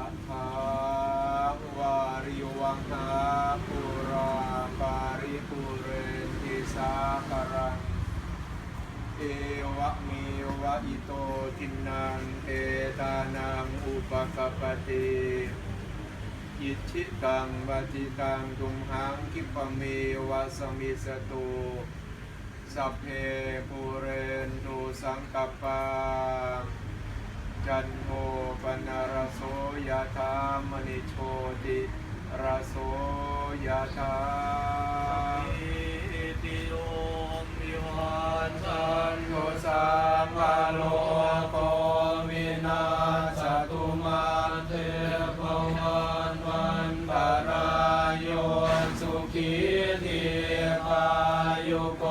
ะทาวาริวังหาปุราาริปุรนติสาารัเอวะเมวะอิโตทินังเอตานังอุปกปติอิชิตังวจิตังตุมหังคิปเมวะสมิสตุสัพเพปุเรนตุสังกปาจันโทปนารโสย มณิโชติระโสยธาอิติโยมิวันจันโยสัมปะโลโกวินาสตุมาเตภวันวันตารายโยสุขีติปายุโก